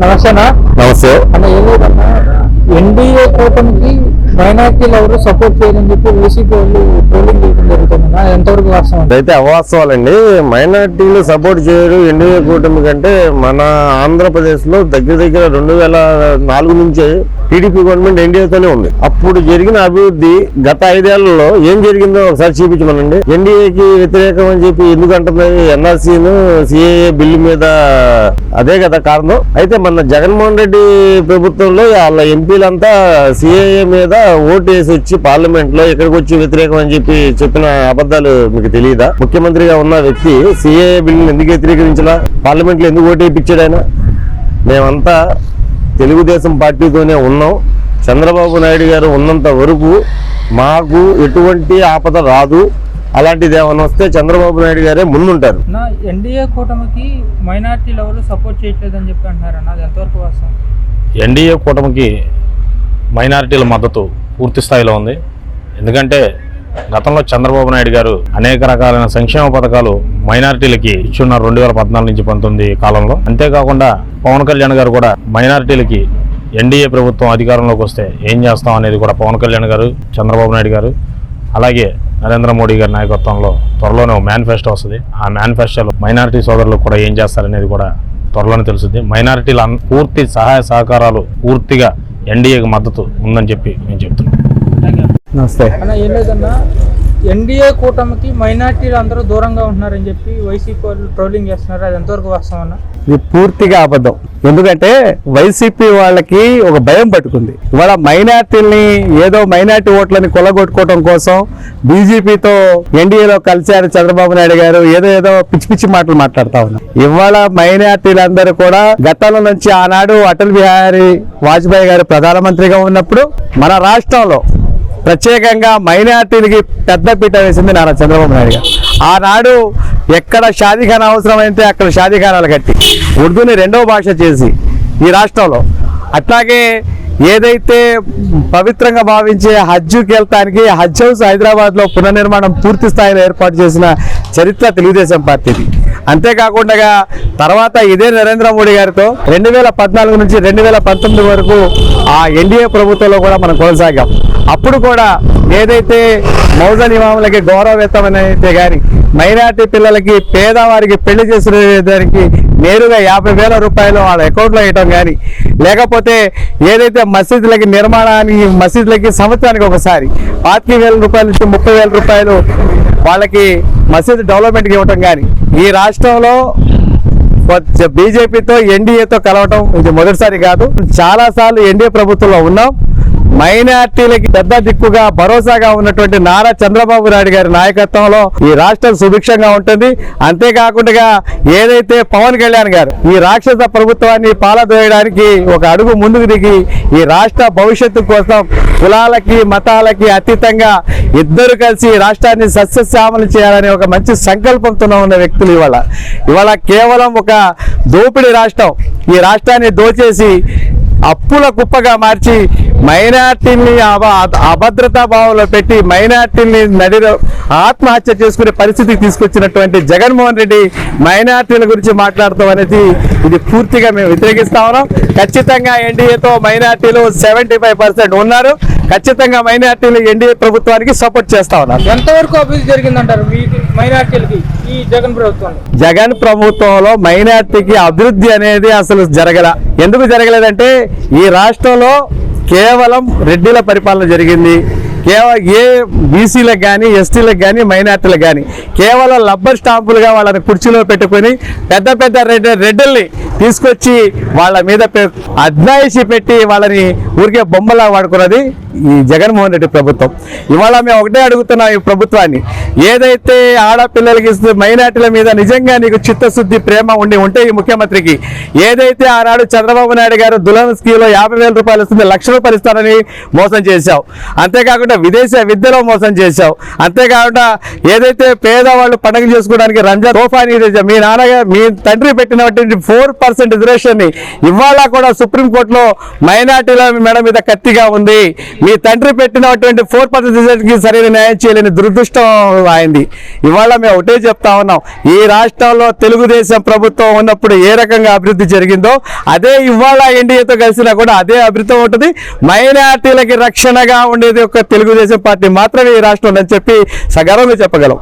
నమస్తే. అన్న ఏం లేదన్నా ఎన్డీఏ కూటమికి మైనార్టీలు ఎవరు సపోర్ట్ చేయరని చెప్పి వైసీపీ వాళ్ళు ట్రోలింగ్ చేయడం జరుగుతుందా ఎంతవరకు వాస్తవం? అయితే అవాస్తవాలండి. మైనార్టీలు సపోర్ట్ చేయరు. ఎన్డీఏ కూటమి కంటే మన ఆంధ్రప్రదేశ్లో దగ్గర దగ్గర రెండు వేల నాలుగు నుంచే టీడీపీ గవర్నమెంట్ ఎన్డీఏతోనే ఉంది. అప్పుడు జరిగిన అభివృద్ధి గత ఐదేళ్ళలో ఏం జరిగిందో ఒకసారి చూపించమనండి. ఎన్డీఏకి వ్యతిరేకం అని చెప్పి ఎందుకు అంటున్నది ఎన్ఆర్సీను సిఏఏ బిల్లు మీద అదే కదా కారణం. అయితే మన జగన్మోహన్ రెడ్డి ప్రభుత్వంలో వాళ్ళ ఎంపీలంతా సిఏఏ మీద ఓటు వేసి వచ్చి పార్లమెంట్లో ఇక్కడికి వచ్చి వ్యతిరేకం అని చెప్పి చెప్పిన అబద్ధాలు మీకు తెలియదా? ముఖ్యమంత్రిగా ఉన్న వ్యక్తి సిఏఏ బిల్లును ఎందుకు వ్యతిరేకించలా పార్లమెంట్లో ఎందుకు ఓటు వేయించాడు ఆయన? మేమంతా తెలుగుదేశం పార్టీతోనే ఉన్నాం. చంద్రబాబు నాయుడు గారు ఉన్నంత వరకు మాకు ఎటువంటి ఆపద రాదు. అలాంటిది ఏమైనా వస్తే చంద్రబాబు నాయుడు గారే ముందుంటారు. నా ఎన్డీఏ కూటమికి మైనార్టీలు ఎవరు సపోర్ట్ చేయట్లేదని చెప్పి అంటున్నారన్న అది ఎంతవరకు వాస్తవం? ఎన్డీఏ కూటమికి మైనారిటీల మద్దతు పూర్తి స్థాయిలో ఉంది. ఎందుకంటే గతంలో చంద్రబాబు నాయుడు గారు అనేక రకాలైన సంక్షేమ పథకాలు మైనారిటీలకి ఇచ్చున్నారు రెండు వేల పద్నాలుగు నుంచి పంతొమ్మిది కాలంలో. అంతేకాకుండా పవన్ కళ్యాణ్ గారు కూడా మైనారిటీలకి ఎన్డీఏ ప్రభుత్వం అధికారంలోకి వస్తే ఏం చేస్తాం అనేది కూడా పవన్ కళ్యాణ్ గారు చంద్రబాబు నాయుడు గారు అలాగే నరేంద్ర మోడీ గారి నాయకత్వంలో త్వరలోనే ఒక మేనిఫెస్టో వస్తుంది. ఆ మేనిఫెస్టోలో మైనారిటీ సోదరులకు కూడా ఏం చేస్తారనేది కూడా త్వరలోనే తెలుస్తుంది. మైనారిటీల పూర్తి సహాయ సహకారాలు పూర్తిగా ఎన్డీఏకి మద్దతు ఉందని చెప్పి నేను యూ నమస్తే. అన్న ఏం లేదన్నా? ఎన్డీఏ కూటమికి మైనార్టీలు అందరూ దూరంగా ఉంటున్నారని చెప్పి వైసీపీ వాళ్ళు ట్రోలింగ్ చేస్తున్నారు. అది ఎంతవరకు వాస్తవం ఇది పూర్తిగా అబద్ధం. ఎందుకంటే వైసీపీ వాళ్ళకి ఒక భయం పట్టుకుంది. ఇవాళ మైనార్టీల్ని ఏదో మైనార్టీ ఓట్లని కొలగొట్టుకోవడం కోసం బీజేపీతో ఎన్డీఏలో కలిశారు చంద్రబాబు నాయుడు గారు. ఏదో ఏదో పిచ్చి పిచ్చి మాటలు మాట్లాడుతా ఉన్నారు. ఇవాళ మైనార్టీలందరూ కూడా గతంలో నుంచి ఆనాడు అటల్ బిహారీ వాజ్పేయి గారు ప్రధానమంత్రిగా ఉన్నప్పుడు మన రాష్ట్రంలో ప్రత్యేకంగా మైనార్టీలకి పెద్దపీట వేసింది నారా చంద్రబాబు నాయుడు గారు. ఆనాడు ఎక్కడ షాదీఖానా అవసరమైతే అక్కడ షాదీఖానాలు కట్టి ఉర్దూని రెండవ భాష చేసి ఈ రాష్ట్రంలో. అట్లాగే ఏదైతే పవిత్రంగా భావించే హజ్జుకి వెళ్తానికి హజ్ హౌస్ హైదరాబాద్లో పునర్నిర్మాణం పూర్తి స్థాయిలో ఏర్పాటు చేసిన చరిత్ర తెలుగుదేశం పార్టీది. అంతేకాకుండా తర్వాత ఇదే నరేంద్ర మోడీ గారితో రెండు వేల పద్నాలుగు నుంచి రెండు వేల పంతొమ్మిది వరకు ఆ ఎన్డీఏ ప్రభుత్వంలో కూడా మనం కొనసాగాం. అప్పుడు కూడా ఏదైతే మౌజన్ నివాములకి గౌరవవేత్తమైతే కానీ మైనార్టీ పిల్లలకి పేదవారికి పెళ్ళి చేసిన దానికి నేరుగా యాభై వేల రూపాయలు వాళ్ళ అకౌంట్లో వేయటం కానీ లేకపోతే ఏదైతే మసీదులకి నిర్మాణానికి మసీదులకి సంవత్సరానికి ఒకసారి పాతిక వేల రూపాయల నుంచి ముప్పై వేల రూపాయలు వాళ్ళకి మసీదు డెవలప్మెంట్కి ఇవ్వటం కానీ ఈ రాష్ట్రంలో బీజేపీతో ఎన్డీఏతో కలవటం ఇది మొదటిసారి కాదు. చాలాసార్లు ఎన్డీఏ ప్రభుత్వంలో ఉన్నాం. మైనార్టీలకి పెద్ద దిక్కుగా భరోసాగా ఉన్నటువంటి నారా చంద్రబాబు నాయుడు గారి నాయకత్వంలో ఈ రాష్ట్రం సుభిక్షంగా ఉంటుంది. అంతేకాకుండా ఏదైతే పవన్ కళ్యాణ్ గారు ఈ రాక్షస ప్రభుత్వాన్ని పాలదోయడానికి ఒక అడుగు ముందుకు దిగి ఈ రాష్ట్ర భవిష్యత్తు కోసం కులాలకి మతాలకి అతీతంగా ఇద్దరు కలిసి రాష్ట్రాన్ని సస్యశ్యామలు చేయాలనే ఒక మంచి సంకల్పంతో ఉన్న వ్యక్తులు ఇవాళ. ఇవాళ కేవలం ఒక దోపిడీ రాష్ట్రం. ఈ రాష్ట్రాన్ని దోచేసి అప్పుల కుప్పగా మార్చి మైనార్టీని అబ- అభద్రతా భావంలో పెట్టి మైనార్టీని నడిలో ఆత్మహత్య చేసుకునే పరిస్థితికి తీసుకొచ్చినటువంటి జగన్మోహన్ రెడ్డి మైనార్టీల గురించి మాట్లాడతాం అనేది ఇది పూర్తిగా మేము వ్యతిరేకిస్తా ఉన్నాం. ఖచ్చితంగా ఎన్డీఏతో మైనార్టీలు సెవెంటీ ఫైవ్ పర్సెంట్ ఉన్నారు. ఖచ్చితంగా మైనార్టీలు ఎన్డీఏ ప్రభుత్వానికి సపోర్ట్ చేస్తా ఉన్నారు. ఎంతవరకు అభివృద్ధి జరిగిందంటారు మైనార్టీలకి ఈ జగన్ ప్రభుత్వంలో జగన్ ప్రభుత్వంలో మైనార్టీకి అభివృద్ధి అనేది అసలు జరగల. ఎందుకు జరగలేదంటే ఈ రాష్ట్రంలో కేవలం రెడ్డిల పరిపాలన జరిగింది. కేవలం ఏ బీసీలకు కానీ ఎస్టీలకు కానీ మైనార్టీలకు కానీ కేవలం లబ్బర్ స్టాంపులుగా వాళ్ళని కుర్చీలో పెట్టుకొని పెద్ద పెద్ద రెడ్డి రెడ్డల్ని తీసుకొచ్చి వాళ్ళ మీద అద్నాయిషి పెట్టి వాళ్ళని ఊరికే బొమ్మలా వాడుకున్నది ఈ జగన్మోహన్ రెడ్డి ప్రభుత్వం. ఇవాళ మేము ఒకటే అడుగుతున్నాం ఈ ప్రభుత్వాన్ని. ఏదైతే ఆడపిల్లలకి మైనార్టీల మీద నిజంగా నీకు చిత్తశుద్ధి ప్రేమ ఉండి ఉంటే ఈ ముఖ్యమంత్రికి ఏదైతే ఆనాడు చంద్రబాబు నాయుడు గారు దులన్ స్కీమ్లో యాభై వేల రూపాయలు ఇస్తుంది లక్ష రూపాయలు ఇస్తారని మోసం చేశావు. అంతేకాకుండా విదేశీ విద్యలో మోసం చేశావు. అంతేకాకుండా ఏదైతే పేదవాళ్ళు పండుగ చేసుకోవడానికి రంజాన్ తోఫాని మీ నాన్నగారు మీ తండ్రి పెట్టినటువంటి ఫోర్ పర్సెంట్ రిజర్వేషన్ని. ఇవాళ కూడా సుప్రీంకోర్టులో మైనార్టీల మేడం మీద కత్తిగా ఉంది. మీ తండ్రి పెట్టినటువంటి ఫోర్ పర్సెంట్కి సరైన న్యాయం చేయలేని దురదృష్టం అయింది ఇవాళ మేము ఒకటే చెప్తా ఉన్నాం. ఈ రాష్ట్రంలో తెలుగుదేశం ప్రభుత్వం ఉన్నప్పుడు ఏ రకంగా అభివృద్ధి జరిగిందో అదే ఇవాళ ఎన్డీఏతో కలిసినా కూడా అదే అభివృద్ధి ఉంటుంది. మైనార్టీలకి రక్షణగా ఉండేది ఒక తెలుగుదేశం పార్టీ మాత్రమే ఈ రాష్ట్రంలో అని చెప్పి సగర్వంగా చెప్పగలం.